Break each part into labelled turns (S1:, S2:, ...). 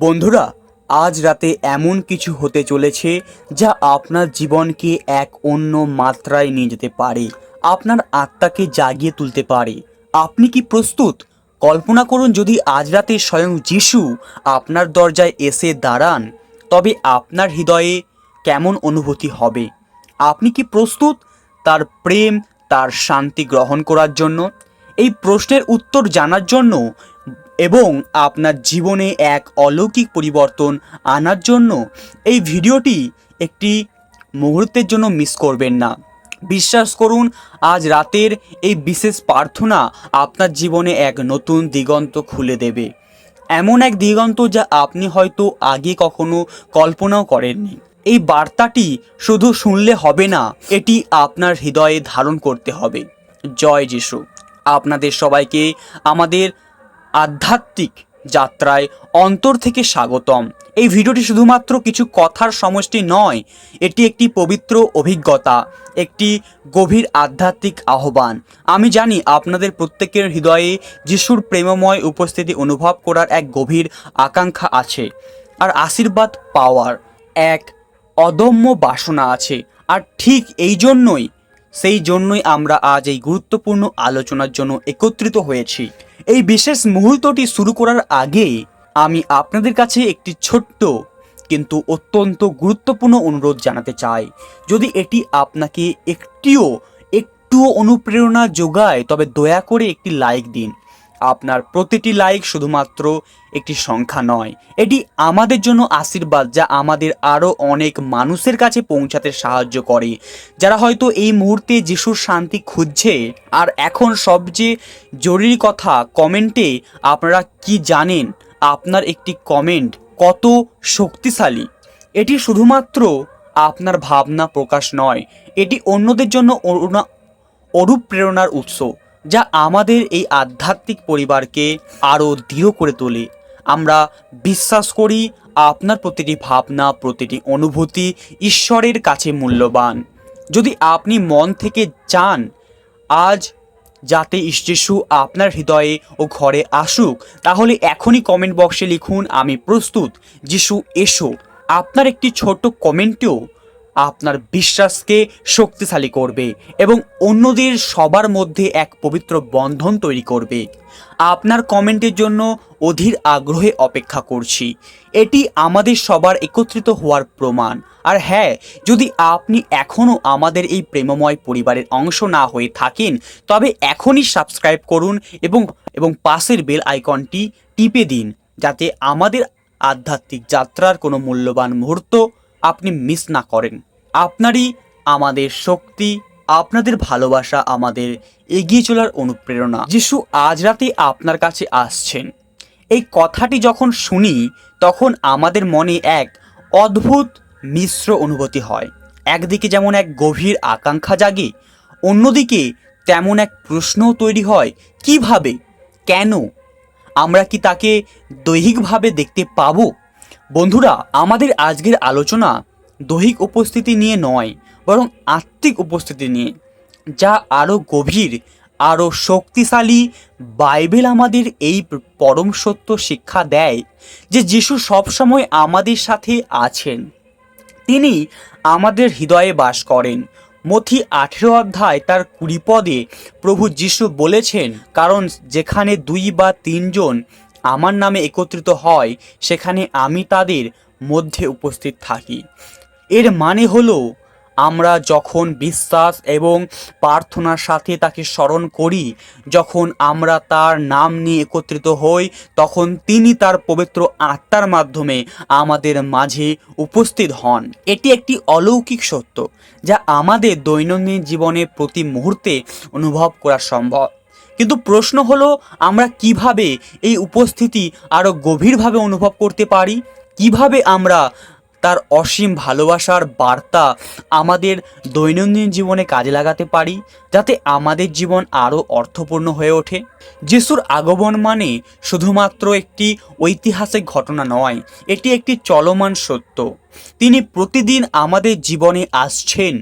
S1: বন্ধুরা, আজ রাতে এমন কিছু হতে চলেছে যা আপনার জীবনকে এক অন্য মাত্রায় নিয়ে যেতে পারে। আপনার আত্মাকে জাগিয়ে তুলতে পারে। আপনি কি প্রস্তুত? কল্পনা করুন, যদি আজ রাতে স্বয়ং যিশু আপনার দরজায় এসে দাঁড়ান, তবে আপনার হৃদয়ে কেমন অনুভূতি হবে? আপনি কি প্রস্তুত? তার প্রেম, তার শান্তি গ্রহণ করার জন্য? এই প্রশ্নের উত্তর জানার জন্য এবং আপনার জীবনে এক অলৌকিক পরিবর্তন আনার জন্য এই ভিডিওটি একটি মুহূর্তের জন্য মিস করবেন না। বিশ্বাস করুন, আজ রাতের এই বিশেষ প্রার্থনা আপনার জীবনে এক নতুন দিগন্ত খুলে দেবে। এমন এক দিগন্ত যা আপনি হয়তো আগে কখনো কল্পনাও করেননি। এই বার্তাটি শুধু শুনলে হবে না, এটি আপনার হৃদয়ে ধারণ করতে হবে। জয় যিশু। আপনাদের সবাইকে আমাদের আধ্যাত্মিক যাত্রায় অন্তর থেকে স্বাগতম। এই ভিডিওটি শুধুমাত্র কিছু কথার সমষ্টি নয়, এটি একটি পবিত্র অভিজ্ঞতা, একটি গভীর আধ্যাত্মিক আহ্বান। আমি জানি আপনাদের প্রত্যেকের হৃদয়ে যিশুর প্রেমময় উপস্থিতি অনুভব করার এক গভীর আকাঙ্ক্ষা আছে, আর আশীর্বাদ পাওয়ার এক অদম্য বাসনা আছে, আর ঠিক এই জন্যই, সেই জন্যই আমরা আজ এই গুরুত্বপূর্ণ আলোচনার জন্য একত্রিত হয়েছি। এই বিশেষ মুহূর্তটি শুরু করার আগে আমি আপনাদের কাছে একটি ছোট্ট কিন্তু অত্যন্ত গুরুত্বপূর্ণ অনুরোধ জানাতে চাই। যদি এটি আপনাকে একটিও, একটুও অনুপ্রেরণা যোগায়, তবে দয়া করে একটি লাইক দিন। আপনার প্রতিটি লাইক শুধুমাত্র একটি সংখ্যা নয়। এটি আমাদের জন্য আশীর্বাদ যা আমাদের আরও অনেক মানুষের কাছে পৌঁছাতে সাহায্য করে। যারা হয়তো এই মুহূর্তে যিশুর শান্তি খুঁজছে, আর এখন সবচেয়ে জরুরি কথা কমেন্টে আপনারা কি জানেন? আপনার একটি কমেন্ট কত শক্তিশালী। এটি শুধুমাত্র আপনার ভাবনা প্রকাশ নয়, এটি অন্যদের জন্য অনু- অনুপ্রেরণার উৎস। যা আমাদের এই আধ্যাত্মিক পরিবারকে আরও দৃঢ় করে তোলে। আমরা বিশ্বাস করি আপনার প্রতিটি ভাবনা, প্রতিটি অনুভূতি ঈশ্বরের কাছে মূল্যবান। যদি আপনি মন থেকে চান, আজ যাতে যিশু আপনার হৃদয়ে ও ঘরে আসুক, তাহলে এখনই কমেন্ট বক্সে লিখুন, আমি প্রস্তুত। যিশু, এসো। আপনার একটি ছোট কমেন্টেও আপনার বিশ্বাসকে শক্তিশালী করবে এবং অন্যদের সবার মধ্যে এক পবিত্র বন্ধন তৈরি করবে। আপনার কমেন্টের জন্য অধীর আগ্রহে অপেক্ষা করছি। এটি আমাদের সবার একত্রিত হওয়ার প্রমাণ। আর হ্যাঁ যদি আপনি এখনও আমাদের এই প্রেমময় পরিবারের অংশ না হয়ে থাকেন, তবে এখনই সাবস্ক্রাইব করুন এবং এবং পাশের বেল আইকনটি টিপে দিন, যাতে আমাদের আধ্যাত্মিক যাত্রার কোনো মূল্যবান মুহূর্ত আপনি মিস না করেন। আপনারই আমাদের শক্তি, আপনাদের ভালোবাসা আমাদের এগিয়ে চলার অনুপ্রেরণা। যিশু আজ রাতে আপনার কাছে আসছেন। এই কথাটি যখন শুনি, তখন আমাদের মনে এক অদ্ভুত মিশ্র অনুভূতি হয়। একদিকে যেমন এক গভীর আকাঙ্ক্ষা জাগে, অন্যদিকে তেমন এক প্রশ্নও তৈরি হয়, কীভাবে? কেন? আমরা কি তাকে দৈহিকভাবে দেখতে পাবো? বন্ধুরা, আমাদের আজকের আলোচনা দৈহিক উপস্থিতি নিয়ে নয়, বরং আত্মিক উপস্থিতি নিয়ে, যা আরও গভীর, আরও শক্তিশালী বাইবেল আমাদের এই পরম সত্য শিক্ষা দেয় যে যিশু সবসময় আমাদের সাথে আছেন। তিনি আমাদের হৃদয়ে বাস করেন। মথি আঠেরো অধ্যায় তার কুড়ি পদে প্রভু যিশু বলেছেন, কারণ যেখানে দুই বা তিনজন আমার নামে একত্রিত হয়, সেখানে আমি তাদের মধ্যে উপস্থিত থাকি। এর মানে হলো, আমরা যখন বিশ্বাস এবং প্রার্থনার সাথে তাকে স্মরণ করি, যখন আমরা তার নাম নিয়ে একত্রিত হই, তখন তিনি তার পবিত্র আত্মার মাধ্যমে আমাদের মাঝে উপস্থিত হন। এটি একটি অলৌকিক সত্য, যা আমাদের দৈনন্দিন জীবনে প্রতি মুহূর্তে অনুভব করা সম্ভব। কিন্তু প্রশ্ন হলো, আমরা কীভাবে এই উপস্থিতি আরও গভীরভাবে অনুভব করতে পারি? কীভাবে আমরা তার অসীম ভালোবাসার বার্তা আমাদের দৈনন্দিন জীবনে কাজে লাগাতে পারি, যাতে আমাদের জীবন আরও অর্থপূর্ণ হয়ে ওঠে? যিশুর আগমন মানে শুধুমাত্র একটি ঐতিহাসিক ঘটনা নয়, এটি একটি চলমান সত্য। তিনি প্রতিদিন আমাদের জীবনে আসছেন,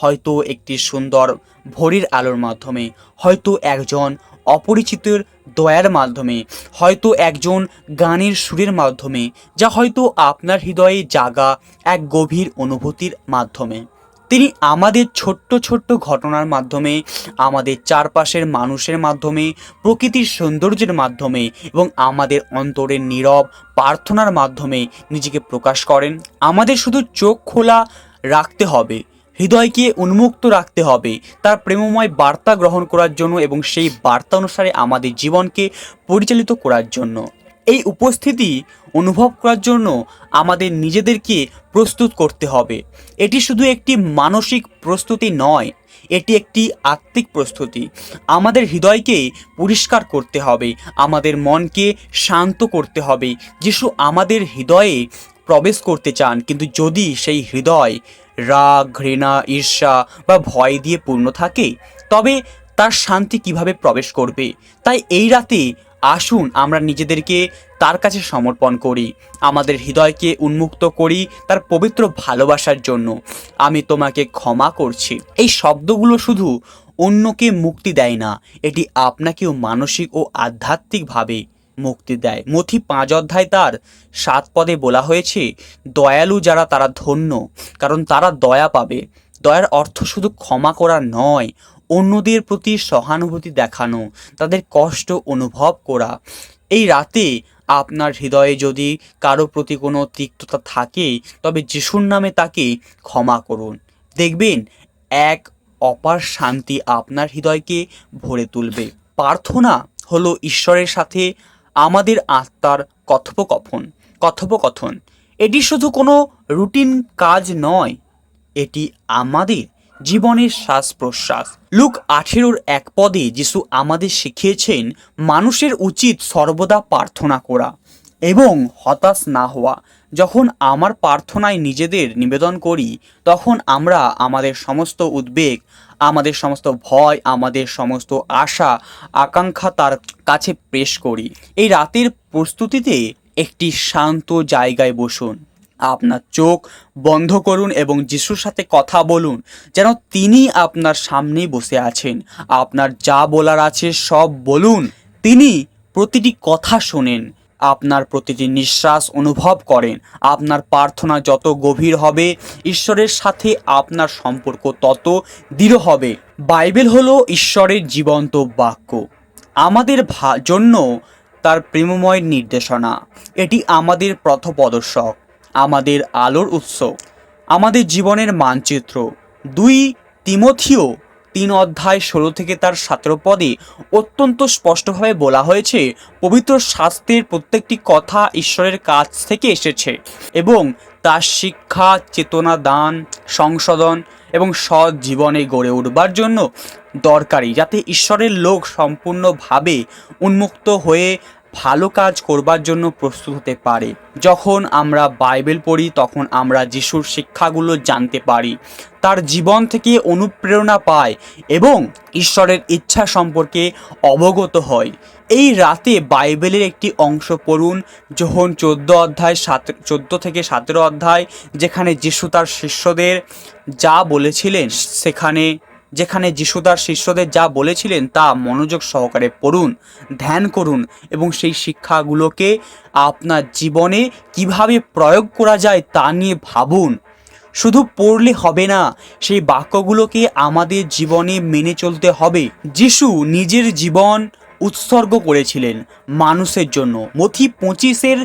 S1: হয়তো একটি সুন্দর ভোরের আলোর মাধ্যমে। হয়তো একজন অপরিচিতের দয়ার মাধ্যমে, হয়তো একজন গানের সুরের মাধ্যমে, যা হয়তো আপনার হৃদয়ে জাগা এক গভীর অনুভূতির মাধ্যমে। তিনি আমাদের ছোট্ট ছোট্ট ঘটনার মাধ্যমে, আমাদের চারপাশের মানুষের মাধ্যমে, প্রকৃতির সৌন্দর্যের মাধ্যমে এবং আমাদের অন্তরের নীরব প্রার্থনার মাধ্যমে নিজেকে প্রকাশ করেন। আমাদের শুধু চোখ খোলা রাখতে হবে। হৃদয়কে উন্মুক্ত রাখতে হবে। তার প্রেমময় বার্তা গ্রহণ করার জন্য এবং সেই বার্তা অনুসারে আমাদের জীবনকে পরিচালিত করার জন্য। এই উপস্থিতি অনুভব করার জন্য আমাদের নিজেদেরকে প্রস্তুত করতে হবে। এটি শুধু একটি মানসিক প্রস্তুতি নয়, এটি একটি আত্মিক প্রস্তুতি। আমাদের হৃদয়কে পরিষ্কার করতে হবে, আমাদের মনকে শান্ত করতে হবে। যিশু আমাদের হৃদয়ে প্রবেশ করতে চান, কিন্তু যদি সেই হৃদয়, রাগ, ঘৃণা, ঈর্ষা বা ভয় দিয়ে পূর্ণ থাকে, তবে তার শান্তি কীভাবে প্রবেশ করবে? তাই এই রাতে আসুন, আমরা নিজেদেরকে তার কাছে সমর্পণ করি, আমাদের হৃদয়কে উন্মুক্ত করি তার পবিত্র ভালোবাসার জন্য। আমি তোমাকে ক্ষমা করছি। এই শব্দগুলো শুধু অন্যকে মুক্তি দেয় না, এটি আপনাকেও মানসিক ও আধ্যাত্মিকভাবে মুক্তি দেয়। মথি পাঁচ অধ্যায় তার সাত পদে বলা হয়েছে, দয়ালু যারা তারা ধন্য, কারণ তারা দয়া পাবে। দয়ার অর্থ শুধু ক্ষমা করা নয়, অন্যদের প্রতি সহানুভূতি দেখানো, তাদের কষ্ট অনুভব করা। এই রাতে আপনার হৃদয়ে যদি কারও প্রতি কোনো তিক্ততা থাকে, তবে যিশুর নামে তাকে ক্ষমা করুন। দেখবেন, এক অপার শান্তি আপনার হৃদয়কে ভরে তুলবে। প্রার্থনা হলো ঈশ্বরের সাথে আমাদের আত্মার কথোপকথন কথোপকথন। এটি শুধু কোনো রুটিন কাজ নয়, এটি আমাদের জীবনের শ্বাস প্রশ্বাস লুক আঠেরোর এক পদে যিশু আমাদের শিখিয়েছেন মানুষের উচিত সর্বদা প্রার্থনা করা এবং হতাশ না হওয়া। যখন আমার প্রার্থনায় নিজেদের নিবেদন করি, তখন আমরা আমাদের সমস্ত উদ্বেগ আমাদের সমস্ত ভয়, আমাদের সমস্ত আশা, আকাঙ্ক্ষা তার কাছে পেশ করি। এই রাতের প্রস্তুতিতে একটি শান্ত জায়গায় বসুন। আপনার চোখ বন্ধ করুন এবং যিশুর সাথে কথা বলুন, যেন তিনি আপনার সামনেই বসে আছেন। আপনার যা বলার আছে সব বলুন। তিনি প্রতিটি কথা শোনেন। আপনার প্রতিটি নিঃশ্বাস অনুভব করেন, আপনার প্রার্থনা যত গভীর হবে, ঈশ্বরের সাথে আপনার সম্পর্ক তত দৃঢ় হবে। বাইবেল হলো ঈশ্বরের জীবন্ত বাক্য। আমাদের জন্য তার প্রেমময় নির্দেশনা। এটি আমাদের পথপ্রদর্শক, আমাদের আলোর উৎস, আমাদের জীবনের মানচিত্র। দুই তিমথিও তিন অধ্যায় ষোলো থেকে তার সতেরো পদে অত্যন্ত স্পষ্টভাবে বলা হয়েছে, পবিত্র শাস্ত্রের প্রত্যেকটি কথা ঈশ্বরের কাছ থেকে এসেছে এবং তার শিক্ষা, চেতনা, দান, সংশোধন এবং সৎ জীবনে গড়ে উঠবার জন্য দরকারি, যাতে ঈশ্বরের লোক সম্পূর্ণভাবে উন্মুক্ত হয়ে ভালো কাজ করবার জন্য প্রস্তুত হতে পারে। যখন আমরা বাইবেল পড়ি, তখন আমরা যিশুর শিক্ষাগুলো জানতে পারি। তার জীবন থেকে অনুপ্রেরণা পায় এবং ঈশ্বরের ইচ্ছা সম্পর্কে অবগত হয়। এই রাতে বাইবেলের একটি অংশ পড়ুন, যখন চোদ্দ অধ্যায় সাত, চোদ্দ থেকে সতেরো অধ্যায়, যেখানে যিশু তার শিষ্যদের যা বলেছিলেন, সেখানে যেখানে যিশু তার শিষ্যদের যা বলেছিলেন তা মনোযোগ সহকারে পড়ুন, ধ্যান করুন এবং সেই শিক্ষাগুলোকে আপনার জীবনে কীভাবে প্রয়োগ করা যায় তা নিয়ে ভাবুন। শুধু পড়লে হবে না, সেই বাক্যগুলোকে আমাদের জীবনে মেনে চলতে হবে। যিশু নিজের জীবন উৎসর্গ করেছিলেন মানুষের জন্য। মথি পঁচিশের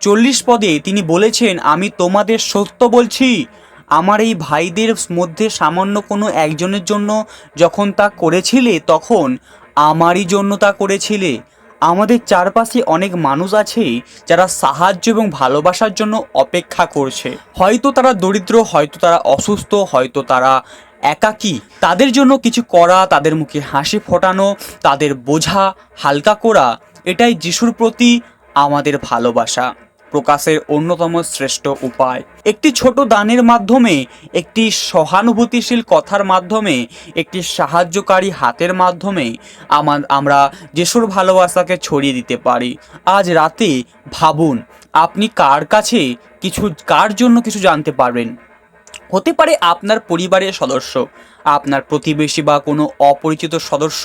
S1: চল্লিশ পদে তিনি বলেছেন, আমি তোমাদের সত্য বলছি আমার এই ভাইদের মধ্যে সামান্য কোনো একজনের জন্য যখন তা করেছিলে তখন আমারই জন্য তা করেছিলে। আমাদের চারপাশে অনেক মানুষ আছে যারা সাহায্য এবং ভালোবাসার জন্য অপেক্ষা করছে। হয়তো তারা দরিদ্র, হয়তো তারা অসুস্থ, হয়তো তারা একাকী। তাদের জন্য কিছু করা, তাদের মুখে হাসি ফোটানো, তাদের বোঝা, হালকা করা, এটাই যিশুর প্রতি আমাদের ভালোবাসা। প্রকাশের অন্যতম শ্রেষ্ঠ উপায়। একটি ছোট দানের মাধ্যমে, একটি সহানুভূতিশীল কথার মাধ্যমে, একটি সাহায্যকারী হাতের মাধ্যমে আমার আমরা যিশুর ভালোবাসাকে ছড়িয়ে দিতে পারি। আজ রাতে ভাবুন, আপনি কার কাছে কিছু, কার জন্য কিছু জানতে পারবেন? হতে পারে আপনার পরিবারের সদস্য, আপনার প্রতিবেশী বা কোনো অপরিচিত সদস্য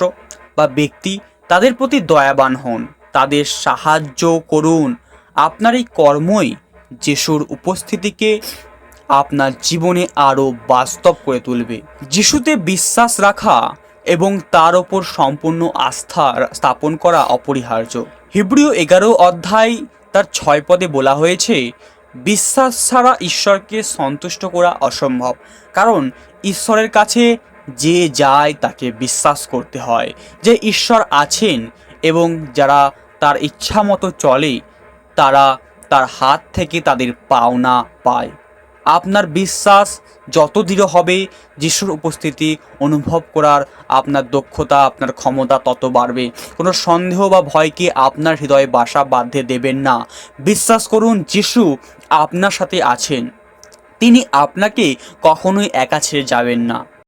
S1: বা ব্যক্তি, তাদের প্রতি দয়াবান হন, তাদের সাহায্য করুন আপনার এই কর্মই যিশুর উপস্থিতিকে আপনার জীবনে আরও বাস্তব করে তুলবে। যিশুতে বিশ্বাস রাখা এবং তার ওপর সম্পূর্ণ আস্থা স্থাপন করা অপরিহার্য। হিব্রিয় এগারো অধ্যায় তার ছয় পদে বলা হয়েছে, বিশ্বাস ছাড়া ঈশ্বরকে সন্তুষ্ট করা অসম্ভব, কারণ ঈশ্বরের কাছে যে যায় তাকে বিশ্বাস করতে হয়। যে ঈশ্বর আছেন এবং যারা তার ইচ্ছা মতো চলে তারা তার হাত থেকে তাদের পাওনা পায়। আপনার বিশ্বাস যত দৃঢ় হবে, যিশুর উপস্থিতি অনুভব করার আপনার দক্ষতা, আপনার ক্ষমতা তত বাড়বে। কোনো সন্দেহ বা ভয়কে আপনার হৃদয়ে বাসা বাঁধতে দেবেন না। বিশ্বাস করুন, যিশু আপনার সাথে আছেন। তিনি আপনাকে কখনোই একা ছেড়ে যাবেন না।